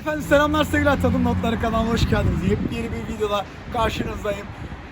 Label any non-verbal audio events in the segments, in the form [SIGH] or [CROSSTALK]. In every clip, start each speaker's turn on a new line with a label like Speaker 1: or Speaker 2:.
Speaker 1: Efendim selamlar sevgili Tadım Notları kanalına hoş geldiniz. Yepyeni bir videoda karşınızdayım.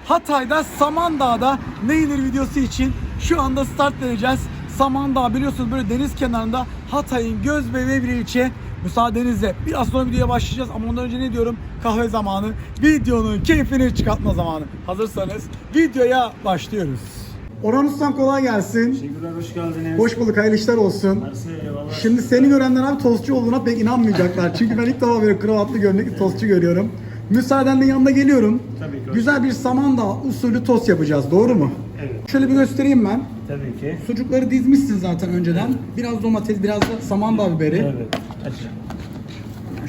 Speaker 1: Hatay'da Samandağ'da ne yenir videosu için şu anda start vereceğiz. Samandağ biliyorsunuz böyle deniz kenarında Hatay'ın göz bebeği bir ilçe. Müsaadenizle biraz sonra videoya başlayacağız ama ondan önce ne diyorum? Kahve zamanı. Videonun keyfini çıkartma zamanı. Hazırsanız videoya başlıyoruz. Orhan Ustam kolay gelsin.
Speaker 2: Teşekkürler, hoş geldiniz.
Speaker 1: Hoş bulduk, hayırlı işler olsun.
Speaker 2: Mersi, eyvallah.
Speaker 1: Şimdi seni görenler abi tostçu olduğuna pek inanmayacaklar. Çünkü ben ilk defa böyle kravatlı gömlekli tostçu görüyorum. Müsaadenle yanına geliyorum.
Speaker 2: Tabii ki.
Speaker 1: Güzel bir samandağ usulü tost yapacağız. Doğru mu?
Speaker 2: Evet,
Speaker 1: Şöyle bir göstereyim ben.
Speaker 2: tabii ki.
Speaker 1: Sucukları dizmişsin zaten önceden. Biraz domates, biraz da samandağ biberi.
Speaker 2: Evet, aç.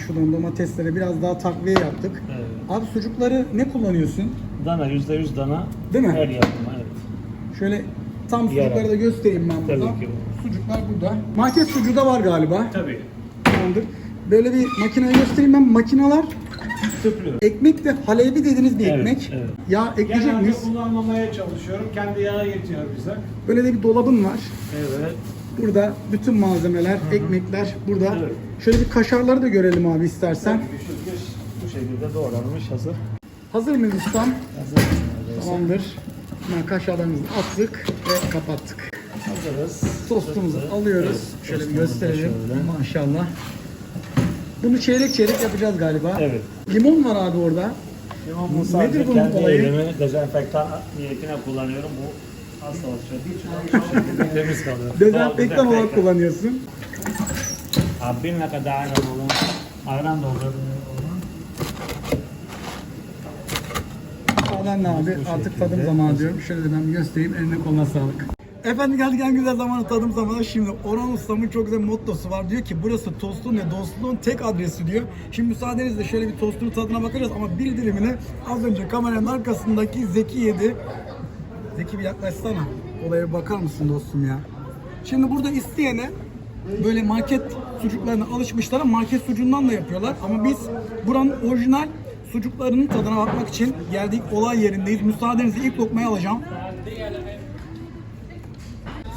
Speaker 1: Şuradan domatesleri biraz daha takviye yaptık.
Speaker 2: Evet.
Speaker 1: Abi sucukları ne kullanıyorsun?
Speaker 2: Dana, yüzde yüz dana.
Speaker 1: Değil mi?
Speaker 2: Her yapımı.
Speaker 1: Şöyle tam sucukları da göstereyim ben burada.
Speaker 2: Ki.
Speaker 1: Sucuklar burada. Market sucuğu da var galiba.
Speaker 2: Tabii.
Speaker 1: Tamamdır. Böyle bir makineyi göstereyim ben. Makineler
Speaker 2: Süplüyor.
Speaker 1: ekmek de halebi dediğiniz bir
Speaker 2: Evet,
Speaker 1: ekmek.
Speaker 2: evet.
Speaker 1: Yağ ekleyecek
Speaker 3: Genelde
Speaker 1: miyiz?
Speaker 3: kullanmamaya çalışıyorum. Kendi yağı yetiyor bize.
Speaker 1: Böyle de bir dolabın var.
Speaker 2: Evet.
Speaker 1: Burada bütün malzemeler, ekmekler burada.
Speaker 2: Evet.
Speaker 1: Şöyle bir kaşarları da görelim abi istersen.
Speaker 2: Şu bu şekilde doğranmış, hazır.
Speaker 1: Hazır mıyız ustam?
Speaker 2: Hazır.
Speaker 1: Tamamdır. Hemen kaşarlarımızı attık ve kapattık.
Speaker 2: Hazırız.
Speaker 1: Tostumuzu
Speaker 2: Sütlü.
Speaker 1: alıyoruz.
Speaker 2: Evet,
Speaker 1: Şöyle bir gösterelim.
Speaker 2: şöyle.
Speaker 1: Maşallah. Bunu çeyrek çeyrek yapacağız galiba.
Speaker 2: Evet.
Speaker 1: Limon var abi orada.
Speaker 2: Limon bu
Speaker 1: Nedir
Speaker 2: sadece
Speaker 1: bunun
Speaker 2: kendi
Speaker 1: olayı?
Speaker 2: elimi dezenfektan niyetine kullanıyorum. Bu asla oluşuyor. Şu şekilde [LAUGHS] temiz kalıyor.
Speaker 1: Dezenfektan olarak kullanıyorsun.
Speaker 2: Abi ne kadar ayran olur. Ayran da
Speaker 1: Alan abi artık tadım zamanı diyorum. Şöyle de ben göstereyim. Eline koluna sağlık. Efendim geldik en güzel zamanı tadım zamanı. Şimdi Orhan Ustam'ın çok güzel mottosu var. Diyor ki burası tostluğun ve dostluğun tek adresi diyor. Şimdi müsaadenizle şöyle bir tostun tadına bakacağız ama bir dilimini az önce kameranın arkasındaki Zeki yedi. Zeki bir yaklaşsana. Olaya bir bakar mısın dostum ya? Şimdi burada isteyene böyle market sucuklarına alışmışlar market sucuğundan da yapıyorlar. Ama biz buranın orijinal sucuklarının tadına bakmak için geldik olay yerindeyiz. Müsaadenizle ilk lokmayı alacağım.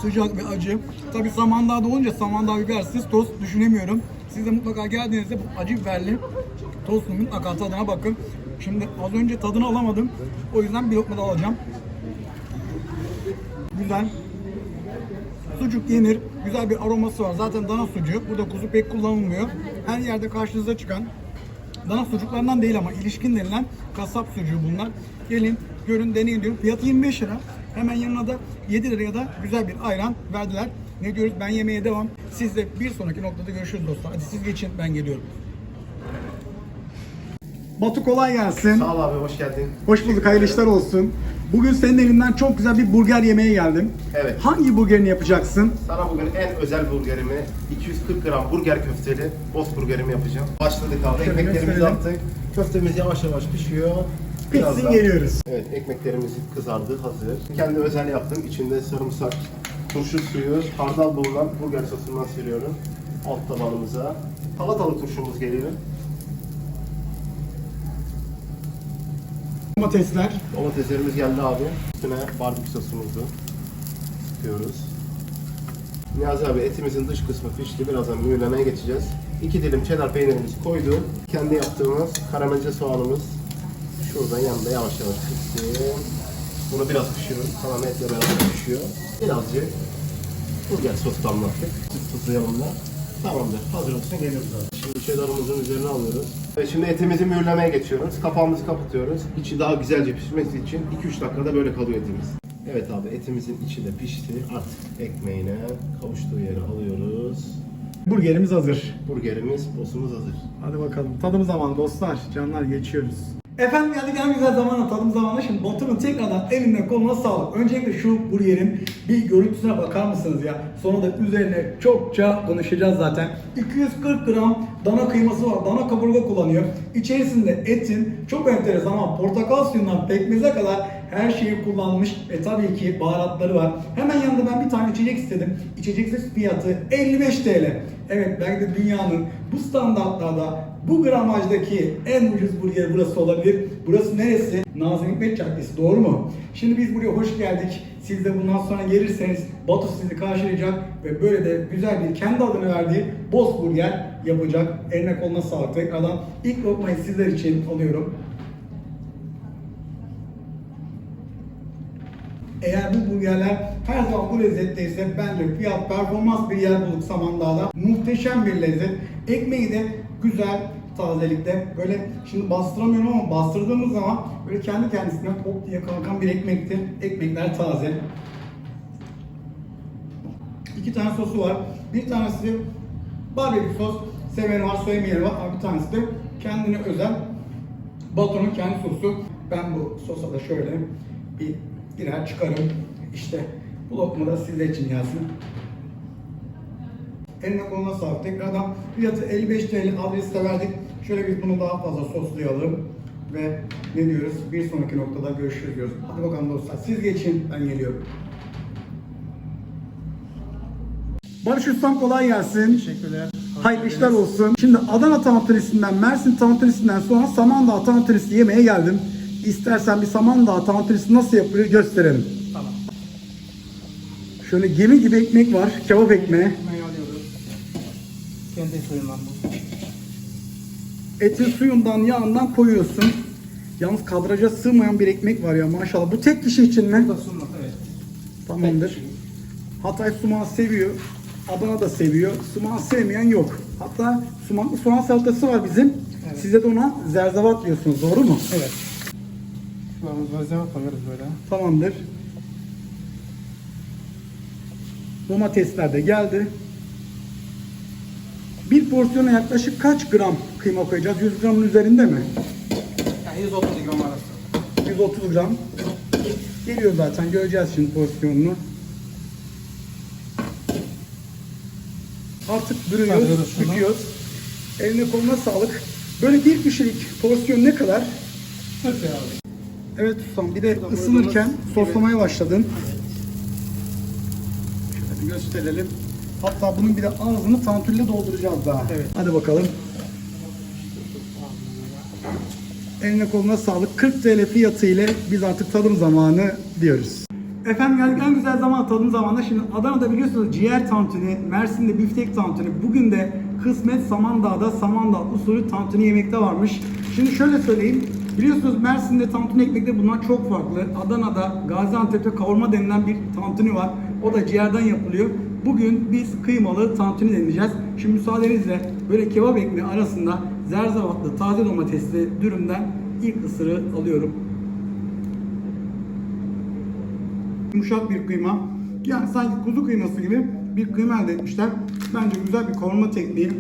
Speaker 1: Sıcak ve acı. Tabi Samandağ'da olunca Samandağ bibersiz tost düşünemiyorum. Siz de mutlaka geldiğinizde bu acı biberli tostun mutlaka tadına bakın. Şimdi az önce tadını alamadım. O yüzden bir lokma da alacağım. Güzel. Sucuk yenir. Güzel bir aroması var. Zaten dana sucuğu. Burada kuzu pek kullanılmıyor. Her yerde karşınıza çıkan dana sucuklarından değil ama ilişkin denilen kasap sucuğu bunlar. Gelin, görün, deneyin diyorum. Fiyatı 25 lira. Hemen yanına da 7 liraya da güzel bir ayran verdiler. Ne diyoruz? Ben yemeğe devam. Siz de bir sonraki noktada görüşürüz dostlar. Hadi siz geçin, ben geliyorum. Batu kolay gelsin.
Speaker 4: Sağ ol abi hoş geldin.
Speaker 1: Hoş bulduk, hayırlı işler olsun. Bugün senin elinden çok güzel bir burger yemeye geldim.
Speaker 4: Evet.
Speaker 1: Hangi burgerini yapacaksın?
Speaker 4: Sana bugün en özel burgerimi 240 gram burger köfteli boss burgerimi yapacağım. Başladık abi.
Speaker 1: Şöyle
Speaker 4: Ekmeklerimizi
Speaker 1: gösterelim.
Speaker 4: attık. Köftemiz yavaş yavaş pişiyor.
Speaker 1: Bitsin
Speaker 4: Birazdan-
Speaker 1: geliyoruz.
Speaker 4: Evet ekmeklerimiz kızardı hazır. Kendi özel yaptım. İçinde sarımsak, turşu suyu, hardal bulunan burger sosundan sürüyorum. Alt tabanımıza. Salatalık turşumuz geliyor.
Speaker 1: Domatesler.
Speaker 4: Domateslerimiz geldi abi. Üstüne barbekü sosumuzu sıkıyoruz. Niyazi abi etimizin dış kısmı pişti. Birazdan mühürlemeye geçeceğiz. İki dilim cheddar peynirimizi koydu. Kendi yaptığımız karamelize soğanımız şuradan yanında yavaş yavaş pişti. Bunu biraz pişiriyoruz. Tamam etle beraber pişiyor. Birazcık burger sos damlattık. Süt tuzu yanında. Tamamdır. Hazır olsun geliyoruz abi. Şimdi cheddar'ımızın üzerine alıyoruz. Ve şimdi etimizi mühürlemeye geçiyoruz. Kapağımızı kapatıyoruz. İçi daha güzelce pişmesi için 2-3 dakikada böyle kalıyor etimiz. Evet abi etimizin içi de pişti. Artık ekmeğine kavuştuğu yere alıyoruz.
Speaker 1: Burgerimiz hazır.
Speaker 4: Burgerimiz, bosumuz hazır.
Speaker 1: Hadi bakalım. Tadım zamanı dostlar. Canlar geçiyoruz. Efendim geldik en güzel zamana tadım zamanı. Şimdi Batu'nun tekrardan eline koluna sağlık. Öncelikle şu burgerin bir görüntüsüne bakar mısınız ya? Sonra da üzerine çokça konuşacağız zaten. 240 gram dana kıyması var. Dana kaburga kullanıyor. İçerisinde etin çok enteresan ama portakal suyundan pekmeze kadar her şeyi kullanmış ve tabii ki baharatları var. Hemen yanında ben bir tane içecek istedim. İçeceksiz fiyatı 55 TL. Evet belki de dünyanın bu standartlarda bu gramajdaki en ucuz burger burası olabilir. Burası neresi? Nazım Hikmet Caddesi doğru mu? Şimdi biz buraya hoş geldik. Siz de bundan sonra gelirseniz Batu sizi karşılayacak ve böyle de güzel bir kendi adını verdiği Boss Burger yapacak. Eline koluna sağlık. Tekrardan ilk lokmayı sizler için alıyorum. Eğer bu burgerler her zaman bu lezzetteyse bence fiyat performans bir yer bulduk Samandağ'da. Muhteşem bir lezzet. Ekmeği de güzel tazelikte. Böyle şimdi bastıramıyorum ama bastırdığımız zaman böyle kendi kendisine hop diye kalkan bir ekmektir. Ekmekler taze. İki tane sosu var. Bir tanesi barbekü sos. Seveni var, sevmeyeni var. Bir tanesi de kendine özel Batu'nun kendi sosu. Ben bu sosa da şöyle bir girer çıkarım. İşte bu lokma da sizler için gelsin. Eline koluna sağlık. Tekrardan fiyatı 55 TL adresi de verdik. Şöyle biz bunu daha fazla soslayalım. Ve ne diyoruz? Bir sonraki noktada görüşürüz diyoruz. Hadi bakalım dostlar. Siz geçin. Ben geliyorum. Barış Ustam kolay gelsin.
Speaker 3: Teşekkürler.
Speaker 1: Hayırlı işler olsun. Şimdi Adana tantunisinden, Mersin tantunisinden sonra Samandağ tantunisi yemeye geldim. İstersen bir Samandağ tantunisi nasıl yapılıyor gösterelim.
Speaker 3: Tamam.
Speaker 1: Şöyle gemi gibi ekmek var, kebap ekmeği.
Speaker 3: Ekmeği alıyoruz. Kendi suyundan bu.
Speaker 1: Etin suyundan, yağından koyuyorsun. Yalnız kadraja sığmayan bir ekmek var ya maşallah. Bu tek kişi için mi?
Speaker 3: Bu da sunmak evet.
Speaker 1: Tamamdır. Hatay sumağı seviyor. Adana da seviyor. Sumağı sevmeyen yok. Hatta sumaklı soğan salatası var bizim.
Speaker 3: Evet.
Speaker 1: Size de ona zerzevat diyorsunuz. Doğru mu?
Speaker 3: Evet. Malzeme koyuyoruz böyle.
Speaker 1: Tamamdır. Domatesler de geldi. Bir porsiyona yaklaşık kaç gram kıyma koyacağız? 100 gramın üzerinde mi?
Speaker 3: Yani 130 gram arası.
Speaker 1: 130 gram. Geliyor zaten. Göreceğiz şimdi porsiyonunu. Artık bürüyoruz, büküyoruz. Eline koluna sağlık. Böyle bir kişilik porsiyon ne kadar?
Speaker 3: Nasıl abi?
Speaker 1: Evet ustam bir de
Speaker 3: Burada
Speaker 1: ısınırken soslamaya başladın. Şöyle bir gösterelim. Hatta bunun bir de ağzını tantülle dolduracağız daha.
Speaker 3: Evet.
Speaker 1: Hadi bakalım. Eline koluna sağlık. 40 TL fiyatı ile biz artık tadım zamanı diyoruz. Efendim geldik en güzel zaman tadım zamanı. Şimdi Adana'da biliyorsunuz ciğer tantuni, Mersin'de biftek tantuni. Bugün de kısmet Samandağ'da Samandağ usulü tantuni yemekte varmış. Şimdi şöyle söyleyeyim. Biliyorsunuz Mersin'de tantuni ekmekte bunlar çok farklı. Adana'da, Gaziantep'te kavurma denilen bir tantuni var. O da ciğerden yapılıyor. Bugün biz kıymalı tantuni deneyeceğiz. Şimdi müsaadenizle böyle kebap ekmeği arasında zerzevatlı, taze domatesli dürümden ilk ısırığı alıyorum. Yumuşak bir kıyma. Yani sanki kuzu kıyması gibi bir kıyma elde etmişler. Bence güzel bir kavurma tekniği.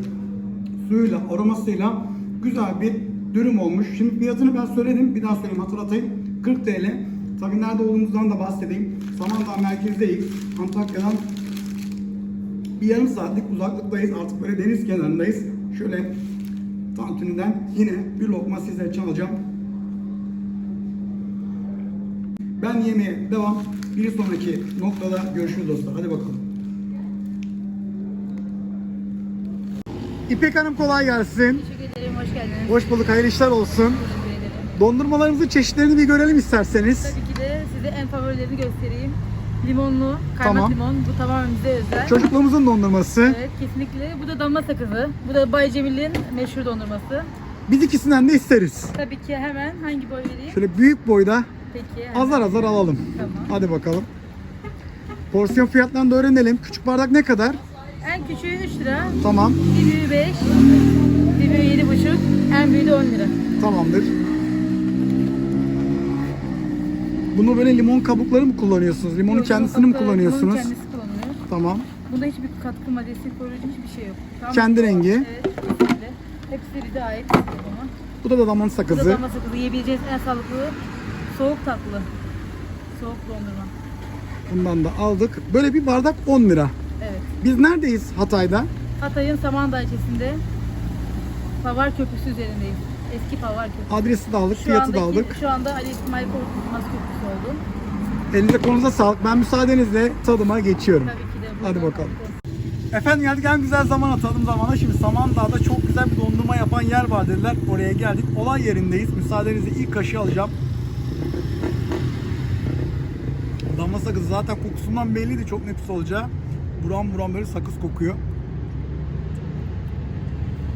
Speaker 1: Suyuyla, aromasıyla güzel bir dürüm olmuş. Şimdi fiyatını ben söyledim. Bir daha söyleyeyim hatırlatayım. 40 TL. Tabii nerede olduğumuzdan da bahsedeyim. Samandağ merkezdeyiz. Antakya'dan bir yarım saatlik uzaklıktayız. Artık böyle deniz kenarındayız. Şöyle tantuniden yine bir lokma sizlere için alacağım. Ben yemeğe devam. Bir sonraki noktada görüşürüz dostlar. Hadi bakalım. İpek Hanım kolay gelsin.
Speaker 5: Teşekkür ederim, hoş geldiniz.
Speaker 1: Hoş bulduk, hayırlı işler olsun.
Speaker 5: Teşekkür ederim.
Speaker 1: Dondurmalarımızın çeşitlerini bir görelim isterseniz.
Speaker 5: Tabii ki de size en favorilerini göstereyim. Limonlu, kaymak
Speaker 1: Tamam.
Speaker 5: limon. Bu tamamen bize özel.
Speaker 1: Çocukluğumuzun dondurması.
Speaker 5: Evet, kesinlikle. Bu da damla sakızı. Bu da Bay Cemil'in meşhur dondurması.
Speaker 1: Biz ikisinden de isteriz.
Speaker 5: Tabii ki hemen hangi boy vereyim?
Speaker 1: Şöyle büyük boyda
Speaker 5: Peki. hemen.
Speaker 1: azar azar alalım.
Speaker 5: Tamam.
Speaker 1: Hadi bakalım. Porsiyon fiyatlarını da öğrenelim. Küçük bardak ne kadar?
Speaker 5: En küçüğü 3 lira,
Speaker 1: Tamam,
Speaker 5: bir büyüğü 5, bir büyüğü 7,5, en büyüğü de 10 lira.
Speaker 1: tamamdır. Bunu böyle limon kabukları mı kullanıyorsunuz? Limonun
Speaker 5: Yok,
Speaker 1: kendisini mi
Speaker 5: limonun
Speaker 1: kullanıyorsunuz?
Speaker 5: kendisi kullanılıyor.
Speaker 1: Tamam.
Speaker 5: Bunda hiçbir katkı maddesi, koruyucu hiçbir şey yok. Tam
Speaker 1: Kendi rengi.
Speaker 5: Evet, kesinlikle. Hepsi bize ait. Ama.
Speaker 1: Bu da da daman
Speaker 5: Bu da
Speaker 1: sakızı.
Speaker 5: damla sakızı yiyebileceğiz en sağlıklı soğuk tatlı. Soğuk dondurma.
Speaker 1: Bundan da aldık. Böyle bir bardak 10 lira.
Speaker 5: Evet.
Speaker 1: Biz neredeyiz Hatay'da?
Speaker 5: Hatay'ın Samandağ ilçesinde Pavar Köprüsü üzerindeyiz. Eski Pavar Köprüsü.
Speaker 1: Adresi de aldık,
Speaker 5: Şu
Speaker 1: fiyatı da
Speaker 5: andaki-
Speaker 1: aldık.
Speaker 5: Şu anda Ali İsmail Korkmaz Köprüsü oldu.
Speaker 1: Elinize kolunuza sağlık. Ben müsaadenizle tadıma geçiyorum.
Speaker 5: Tabii ki de.
Speaker 1: Hadi
Speaker 5: buradan
Speaker 1: bakalım. Efendim geldik en güzel zamana tadım zamana. Şimdi Samandağ'da çok güzel bir dondurma yapan yer var dediler. Oraya geldik. Olay yerindeyiz. Müsaadenizle ilk kaşığı alacağım. Damla sakız zaten kokusundan belliydi çok nefis olacağı. Buram buram böyle sakız kokuyor.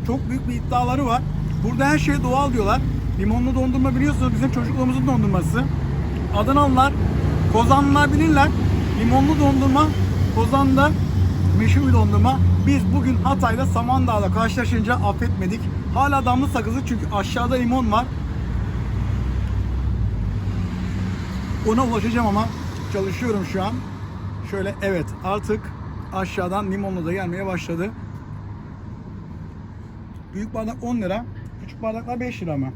Speaker 1: çok büyük bir iddiaları var. Burada her şey doğal diyorlar. Limonlu dondurma biliyorsunuz bizim çocukluğumuzun dondurması. Adanalılar, Kozanlılar bilirler. Limonlu dondurma Kozan'da meşhur bir dondurma. Biz bugün Hatay'da Samandağ'da karşılaşınca affetmedik. Hala damla sakızı çünkü aşağıda limon var. Ona ulaşacağım ama çalışıyorum şu an. Şöyle evet artık aşağıdan limonlu da gelmeye başladı. Büyük bardak 10 lira. Küçük bardaklar 5 lira mı?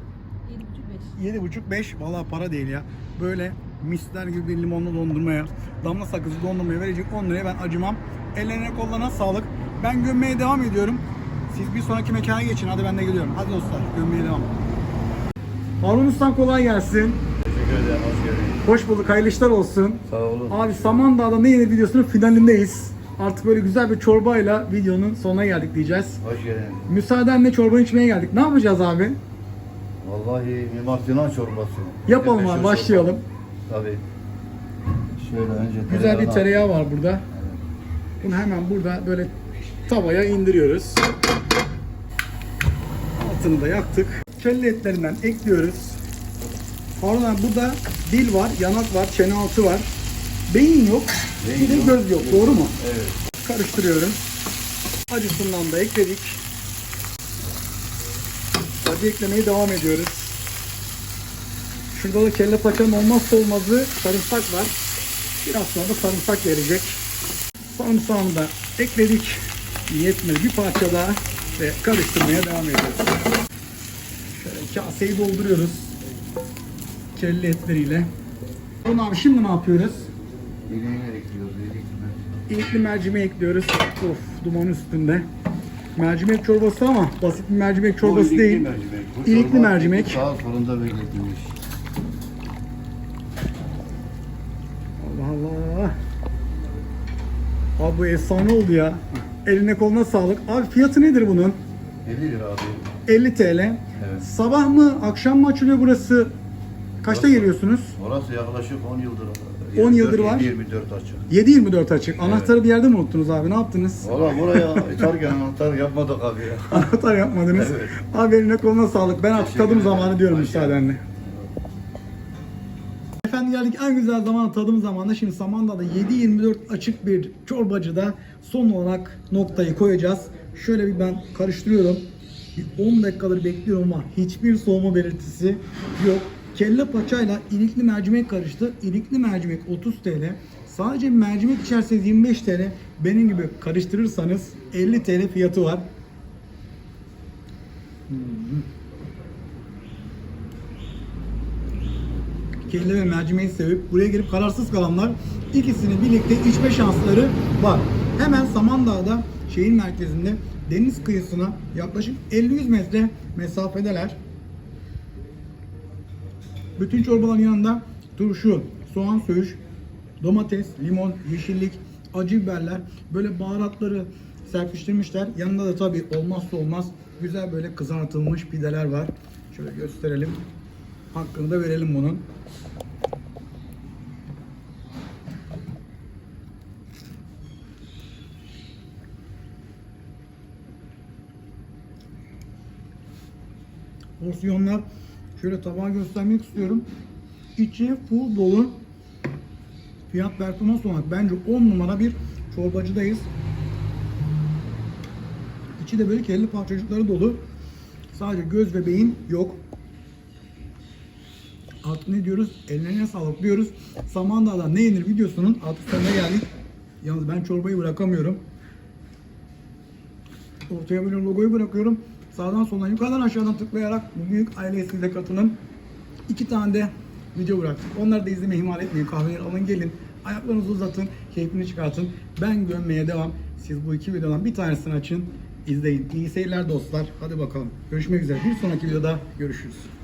Speaker 5: 7,5-5.
Speaker 1: 7,5-5 valla para değil ya. Böyle misler gibi bir limonlu dondurmaya, damla sakızı dondurmaya verecek 10 liraya ben acımam. Ellerine kollarına sağlık. Ben gömmeye devam ediyorum. Siz bir sonraki mekana geçin. Hadi ben de geliyorum. Hadi dostlar gömmeye devam. Harun Ustam kolay gelsin.
Speaker 2: Teşekkür ederim. Hoş geldiniz.
Speaker 1: Hoş bulduk. Hayırlı işler olsun.
Speaker 2: Sağ olun.
Speaker 1: Abi Samandağ'da ne yeni videosunun finalindeyiz. Artık böyle güzel bir çorbayla videonun sonuna geldik diyeceğiz.
Speaker 6: Hoş geldin.
Speaker 1: Müsaadenle çorba içmeye geldik. Ne yapacağız abi?
Speaker 6: Vallahi Mimar Sinan çorbası.
Speaker 1: Yapalım abi
Speaker 6: çorba.
Speaker 1: başlayalım.
Speaker 6: Tabii. Şöyle önce
Speaker 1: Güzel bir tereyağı var burada. Bunu hemen burada böyle tavaya indiriyoruz. Altını da yaktık. Kelle etlerinden ekliyoruz. Abi burada dil var, yanak var, çene altı var. Beyin yok, bir de göz yok. Doğru mu?
Speaker 6: Evet.
Speaker 1: Karıştırıyorum. Acısından da ekledik. Acı eklemeye devam ediyoruz. Şurada da kelle paçanın olmazsa olmazı sarımsak var. Biraz sonra da sarımsak gelecek. Sarımsağını da ekledik. Yetmedi bir parça daha ve karıştırmaya devam ediyoruz. Şöyle kaseyi dolduruyoruz. Kelle etleriyle. Bunu abi şimdi ne yapıyoruz?
Speaker 6: İliğini ekliyoruz. ilik.
Speaker 1: İlikli mercimeği ekliyoruz. Of duman üstünde. Mercimek çorbası ama basit bir mercimek çorbası
Speaker 6: ilikli
Speaker 1: değil.
Speaker 6: mercimek. Bu
Speaker 1: İlikli
Speaker 6: çorba
Speaker 1: mercimek.
Speaker 6: saat fırında bekletilmiş.
Speaker 1: Allah Allah. Abi bu efsane oldu ya. Eline koluna sağlık. Abi fiyatı nedir bunun?
Speaker 6: 50 lira abi.
Speaker 1: 50 TL.
Speaker 6: Evet.
Speaker 1: Sabah mı akşam mı açılıyor burası? Kaçta geliyorsunuz?
Speaker 6: Orası yaklaşık 10 yıldır.
Speaker 1: 10 yıldır var.
Speaker 6: 24 açık.
Speaker 1: 7-24 açık. Anahtarı bir yerde mi unuttunuz abi? Ne yaptınız?
Speaker 6: Valla buraya açarken anahtar yapmadık abi ya. [LAUGHS]
Speaker 1: Anahtar yapmadınız.
Speaker 6: Evet.
Speaker 1: Abi eline koluna sağlık. Ben artık tadım zamanı diyorum müsaadenle. Efendim geldik en güzel zaman tadım zamanında. Şimdi Samandağ'da 7-24 açık bir çorbacıda son olarak noktayı koyacağız. Şöyle bir ben karıştırıyorum. Bir 10 dakikadır bekliyorum ama hiçbir soğuma belirtisi yok. Kelle paçayla ilikli mercimek karıştı. İlikli mercimek 30 TL. Sadece mercimek içerseniz 25 TL. Benim gibi karıştırırsanız 50 TL fiyatı var. kelle ve mercimeği sevip buraya gelip kararsız kalanlar ikisini birlikte içme şansları var. Hemen Samandağ'da şehir merkezinde deniz kıyısına yaklaşık 50-100 metre mesafedeler. Bütün çorbaların yanında turşu, soğan söğüş, domates, limon, yeşillik, acı biberler, böyle baharatları serpiştirmişler. Yanında da tabii olmazsa olmaz güzel böyle kızartılmış pideler var. Şöyle gösterelim. Hakkını da verelim bunun. Porsiyonlar şöyle tabağa göstermek istiyorum. İçi full dolu. Fiyat performans olarak bence 10 numara bir çorbacıdayız. İçi de böyle kelle parçacıkları dolu. Sadece göz ve beyin yok. Artık ne diyoruz? Ellerine sağlık diyoruz. Samandağ'da ne yenir videosunun artık sonuna geldik. Yalnız ben çorbayı bırakamıyorum. Ortaya böyle logoyu bırakıyorum. Sağdan soldan yukarıdan aşağıdan tıklayarak bu büyük ailesine de katılın. İki tane de video bıraktık. Onları da izlemeyi ihmal etmeyin. Kahveleri alın gelin. Ayaklarınızı uzatın. Keyfini çıkartın. Ben gömmeye devam. Siz bu iki videodan bir tanesini açın. izleyin. İyi seyirler dostlar. Hadi bakalım. Görüşmek üzere. Bir sonraki videoda görüşürüz.